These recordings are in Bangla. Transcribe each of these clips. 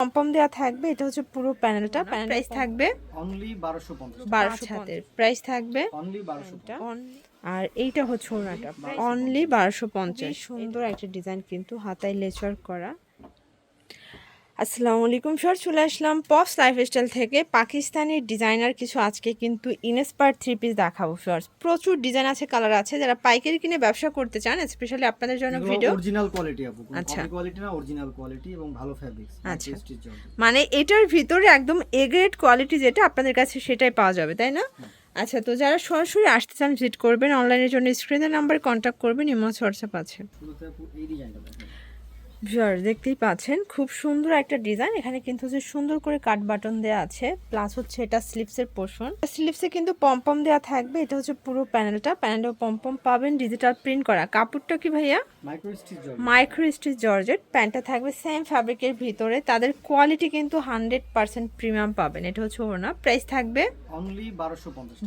পম্পম দেওয়া থাকবে এটা হচ্ছে পুরো প্যানেলটা। প্যানেল প্রাইস থাকবে অনলি বারোশো পঞ্চাশ। বারোশো হাতের প্রাইস থাকবে অনলি 1250 আর এইটা হচ্ছে ওনাটা অনলি বারোশো পঞ্চাশ। সুন্দর একটা ডিজাইন কিন্তু হাতায় লেচার করা। আসসালামু আলাইকুম স্যার চলে আসলাম পপস লাইফস্টাইল থেকে। পাকিস্তানি ডিজাইনার কিছু আজকে কিন্তু ইনস্পায়ার থ্রি পিস দেখাবো ফার্স প্রচুর ডিজাইন আছে কালার আছে। যারা পাইকারি কিনে ব্যবসা করতে চান স্পেশালি আপনাদের জন্য ভিডিও অরিজিনাল কোয়ালিটি আপু আচ্ছা। কোয়ালিটি না অরিজিনাল কোয়ালিটি এবং ভালো ফ্যাব্রিক্স আচ্ছা। মানে এটার ভিতরে একদম এ গ্রেড কোয়ালিটি যেটা আপনাদের কাছে সেটাই পাওয়া যাবে তাই না? আচ্ছা তো যারা সরাসরি আসতে চান ভিজিট করবেন। অনলাইনের জন্য স্ক্রিনের নাম্বার কন্ট্যাক্ট করবেন ইমো হোয়াটসঅ্যাপ আছে। এই ডিজাইনটা ভিউয়ার দেখতেই পাচ্ছেন খুব সুন্দর একটা ডিজাইন এখানে কিন্তু হচ্ছে সুন্দর করে কাট বাটন দেওয়া আছে প্লাস হচ্ছে এটা স্লিপসের পোর্শন স্লিপসে কিন্তু পম্পম দেওয়া থাকবে এটা হচ্ছে পুরো প্যানেলটা প্যানেলটা পম্পম পাবেন ডিজিটাল প্রিন্ট করা। কাপড়টা কি ভাইয়া? Micro stitch georgette micro stitch georgette প্যান্টটা থাকবে সেম ফ্যাব্রিকের ভিতরে। তাদের কোয়ালিটি কিন্তু হান্ড্রেড পার্সেন্ট প্রিমিয়াম পাবেন। এটা হচ্ছে ওনা প্রাইস থাকবে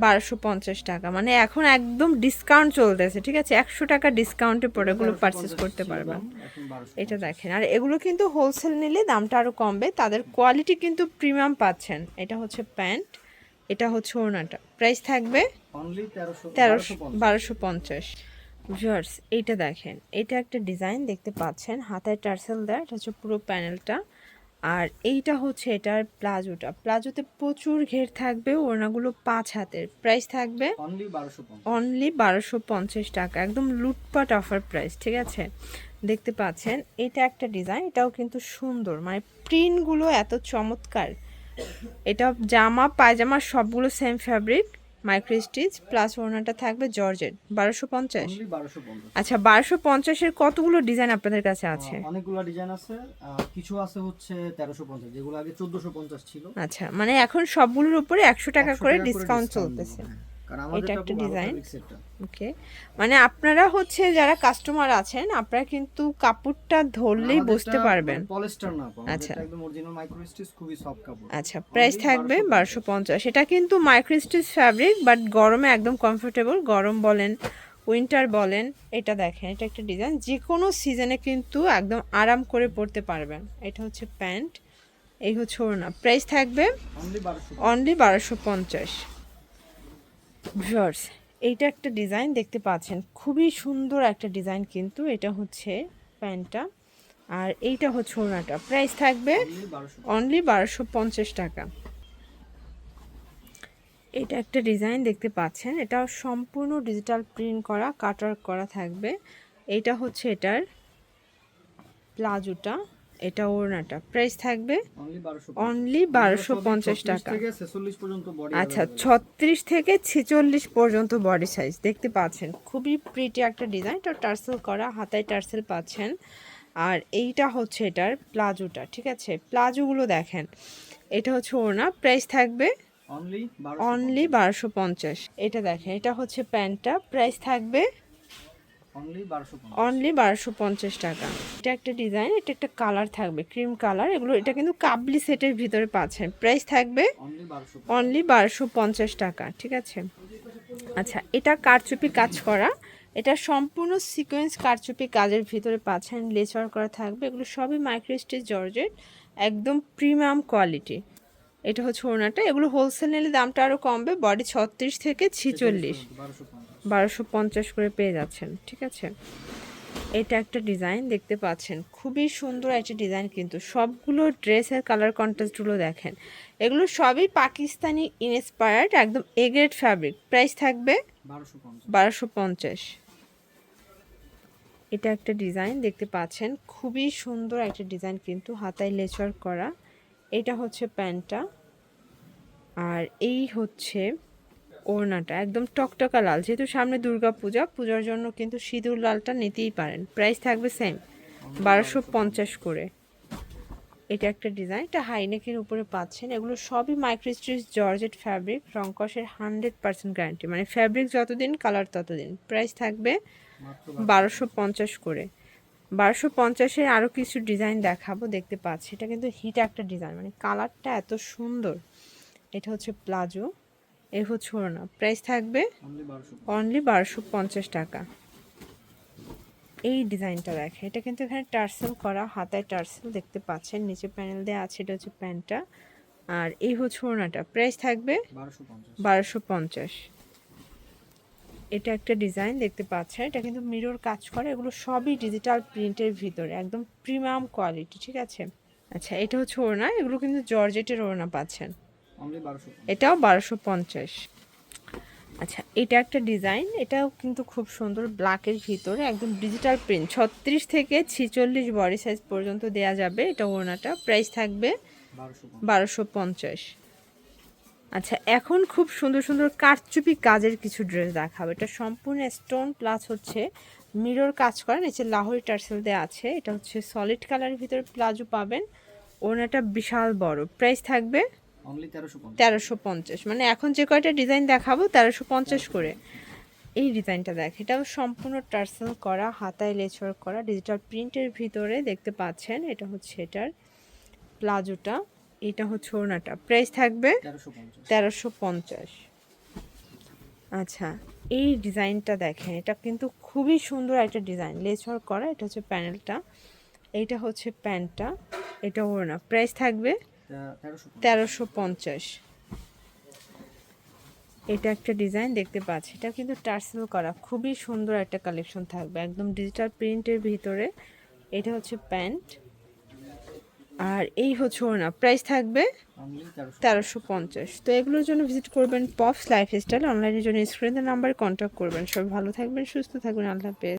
বারোশো পঞ্চাশ টাকা। মানে এখন একদম ডিসকাউন্ট চলতেছে ঠিক আছে? একশো টাকা ডিসকাউন্টে প্রোডাক্টগুলো পারচেস করতে পারবেন। এটা দেখেন। আর এগুলো কিন্তু হোলসেল নিলে দামটা আরও কমবে। তাদের কোয়ালিটি কিন্তু প্রিমিয়াম পাচ্ছেন। এটা হচ্ছে প্যান্ট এটা হচ্ছে ওড়নাটা। প্রাইস থাকবে তেরোশো বারোশো পঞ্চাশ। ভিউয়ার্স এইটা দেখেন। এটা একটা ডিজাইন দেখতে পাচ্ছেন। হাতায় টার্সেল দেয় এটা হচ্ছে পুরো প্যানেলটা আর এইটা হচ্ছে এটার প্লাজোটা। প্লাজোতে প্রচুর ঘের থাকবে ওড়নাগুলো পাঁচ হাতের। প্রাইস থাকবে অনলি বারোশো অনলি বারোশো পঞ্চাশ টাকা। একদম লুটপাট অফার প্রাইস ঠিক আছে? দেখতে পাচ্ছেন এটা একটা ডিজাইন এটাও কিন্তু সুন্দর। মানে প্রিন্টগুলো এত চমৎকার। এটা জামা পায়জামা সবগুলো same fabric micro stitch plus ওড়নাটা থাকবে জর্জেট। বারোশো পঞ্চাশ? আচ্ছা বারোশো পঞ্চাশের কতগুলো ডিজাইন আপনাদের কাছে আছে? অনেকগুলো ডিজাইন আছে। কিছু আছে হচ্ছে তেরোশো পঞ্চাশ যেগুলো আগে চোদ্দশো পঞ্চাশ ছিল। আচ্ছা মানে এখন সবগুলোর উপরে একশো টাকা করে ডিসকাউন্ট চলতেছে। এটা একটা design। ওকে মানে আপনারা হচ্ছে যারা কাস্টমার আছেন আপনারা কিন্তু কাপড়টা ধরলেই বুঝতে পারবেন। পলিস্টার না আচ্ছা। একদম অরিজিনাল মাইক্রো স্টিচ খুবই সফট কাপড়। আচ্ছা প্রাইস থাকবে বারোশো পঞ্চাশ। এটা কিন্তু মাইক্রোস্টিচ ফ্যাব্রিক বাট গরমে একদম কমফোর্টেবল গরম বলেন উইন্টার বলেন এটা দেখেন এটা একটা ডিজাইন যে কোনো সিজনে কিন্তু একদম আরাম করে পরতে পারবেন। এটা হচ্ছে প্যান্ট এই হচ্ছে ওড়না। প্রাইস থাকবে অনলি বারোশো পঞ্চাশ। ভিউয়ার্স, এইটা একটা ডিজাইন দেখতে পাচ্ছেন। খুবই সুন্দর একটা ডিজাইন কিন্তু এটা হচ্ছে প্যান্টটা। আর এইটা হচ্ছে ওড়নাটা। প্রাইস থাকবে অনলি বারোশো পঞ্চাশ টাকা। এটা একটা ডিজাইন দেখতে পাচ্ছেন। এটা সম্পূর্ণ ডিজিটাল প্রিন্ট করা, কাটার করা থাকবে। এটা হচ্ছে এটার প্লাজোটা। এটা ওড়নাটা। প্রাইস থাকবে অনলি বারোশো পঞ্চাশ। টাকা। আচ্ছা ছত্রিশ থেকে ছেচল্লিশ পর্যন্ত বডি সাইজ দেখতে পাচ্ছেন। খুবই প্রিটি একটা ডিজাইন এটা টার্সেল করা হাতায় টার্সেল পাচ্ছেন। আর এইটা হচ্ছে এটার প্লাজোটা ঠিক আছে? প্লাজোগুলো দেখেন এটা হচ্ছে ওড়না প্রাইস থাকবে অনলি অনলি বারোশো পঞ্চাশ। এটা দেখেন এটা হচ্ছে প্যান্টটা প্রাইস থাকবে অনলি বারোশো পঞ্চাশ। টাকা। এটা একটা ডিজাইন এটা একটা কালার থাকবে ক্রিম কালার এগুলো এটা কিন্তু কাবলি সেটের ভিতরে পাচ্ছেন। প্রাইস থাকবে অনলি বারোশো পঞ্চাশ। টাকা ঠিক আছে? আচ্ছা এটা কারচুপি কাজ করা। এটা সম্পূর্ণ সিকোয়েন্স কারচুপি কাজের ভিতরে পাচ্ছেন। লেচার করা থাকবে। এগুলো সবই মাইক্রোস্টিচ জর্জেট একদম প্রিমিয়াম কোয়ালিটি এটা হচ্ছে ওনাটা এগুলো হোলসেল নিলে দামটা আরও কমবে বডি ছত্রিশ থেকে ছিচল্লিশ। বারোশো পঞ্চাশ করে পেয়ে যাচ্ছেন ঠিক আছে? এটা একটা ডিজাইন দেখতে পাচ্ছেন। খুবই সুন্দর একটা ডিজাইন কিন্তু। সবগুলো ড্রেসের কালার কন্ট্রাস্টগুলো দেখেন। এগুলো সবই পাকিস্তানি ইনস্পায়ার্ড একদম এগ্রেড ফ্যাব্রিক প্রাইস থাকবে বারোশো পঞ্চাশ। এটা একটা ডিজাইন দেখতে পাচ্ছেন। খুবই সুন্দর একটা ডিজাইন কিন্তু হাতায় লেচার করা। এটা হচ্ছে প্যান্টটা। আর এই হচ্ছে ওড়নাটা, একদম টকটকা লাল। যেহেতু সামনে দুর্গা পূজা, পূজার জন্য কিন্তু সিঁদুর লালটা নিতেই পারেন। প্রাইস থাকবে সেম বারোশো পঞ্চাশ করে। এটা একটা ডিজাইন এটা হাইনেকের উপরে পাচ্ছেন। এগুলো সবই মাইক্রোস্টিচ জর্জেট ফ্যাব্রিক রংকসের হান্ড্রেড পার্সেন্ট গ্যারান্টি মানে ফ্যাব্রিক যতদিন কালার ততদিন। প্রাইস থাকবে বারোশো পঞ্চাশ করে। বারোশো পঞ্চাশের আরও কিছু ডিজাইন দেখাবো দেখতে পাচ্ছি। এটা কিন্তু হিট একটা ডিজাইন মানে কালারটা এত সুন্দর। এটা হচ্ছে প্লাজো এ হচ্ছে ওড়না। প্রাইস থাকবে অনলি বারোশো পঞ্চাশ। টাকা। এই ডিজাইনটা দেখে। এটা কিন্তু এখানে টার্সেল করা হাতায় টার্সেল দেখতে পাচ্ছেন। নিচে প্যানেল দেওয়া আছে এটা হচ্ছে প্যান্টটা। আর এই হচ্ছে ওড়নাটা। প্রাইস থাকবে বারোশো পঞ্চাশ। এটা একটা ডিজাইন দেখতে পাচ্ছেন এটা কিন্তু মিরর কাজ করে এগুলো সবই ডিজিটাল প্রিন্টের ভিতরে একদম প্রিমিয়াম কোয়ালিটি ঠিক আছে? আচ্ছা এটা হচ্ছে ওড়না এগুলো কিন্তু জর্জেটের ওড়না পাচ্ছেন। এটাও বারোশো পঞ্চাশ। আচ্ছা এটা একটা ডিজাইন এটাও কিন্তু খুব সুন্দর ব্ল্যাকের ভিতরে একদম ডিজিটাল প্রিন্ট ছত্রিশ থেকে ছিচল্লিশ বডি সাইজ পর্যন্ত দেয়া যাবে এটা ওড়নাটা প্রাইস থাকবে বারোশো বারোশো পঞ্চাশ। আচ্ছা এখন খুব সুন্দর সুন্দর কারচুপি কাজের কিছু ড্রেস দেখাবো। এটা সম্পূর্ণ স্টোন প্লাস হচ্ছে মিরর কাজ করা নিচে লাহোরি টার্সেল দেওয়া আছে। এটা হচ্ছে সলিড কালারের ভিতরে প্লাজো পাবেন। ওনাটা বিশাল বড়। প্রাইস থাকবে অনলি তেরোশো পঞ্চাশ। তেরোশো পঞ্চাশ। মানে এখন যে কয়টা ডিজাইন দেখাবো তেরোশো পঞ্চাশ করে। এই ডিজাইনটা দেখ এটাও সম্পূর্ণ টার্সেল করা হাতায় লেচর করা ডিজিটাল প্রিন্টের ভিতরে দেখতে পাচ্ছেন। এটা হচ্ছে এটার প্লাজোটা। এটা হচ্ছে ওড়নাটা। প্রাইস থাকবে তেরোশো পঞ্চাশ। আচ্ছা এই ডিজাইনটা দেখেন এটা কিন্তু খুবই সুন্দর একটা ডিজাইন। লেচর করা এটা হচ্ছে প্যানেলটা। এইটা হচ্ছে প্যান্টটা এটা ওড়না। প্রাইস থাকবে তেরোশো তেরোশো পঞ্চাশ। এটা একটা ডিজাইন দেখতে পাচ্ছি। এটা কিন্তু টার্সেল করা খুবই সুন্দর একটা কালেকশন থাকবে। একদম ডিজিটাল প্রিন্টের ভিতরে। এটা হচ্ছে প্যান্ট। আর এই হচ্ছে না প্রাইস থাকবে তেরোশো পঞ্চাশ। তো এগুলোর জন্য ভিজিট করবেন পপস লাইফস্টাইল অনলাইনের জন্য স্ক্রিনের নাম্বারে কন্ট্যাক্ট করবেন। সবাই ভালো থাকবেন, সুস্থ থাকবেন, আল্লাহ হাফেজ।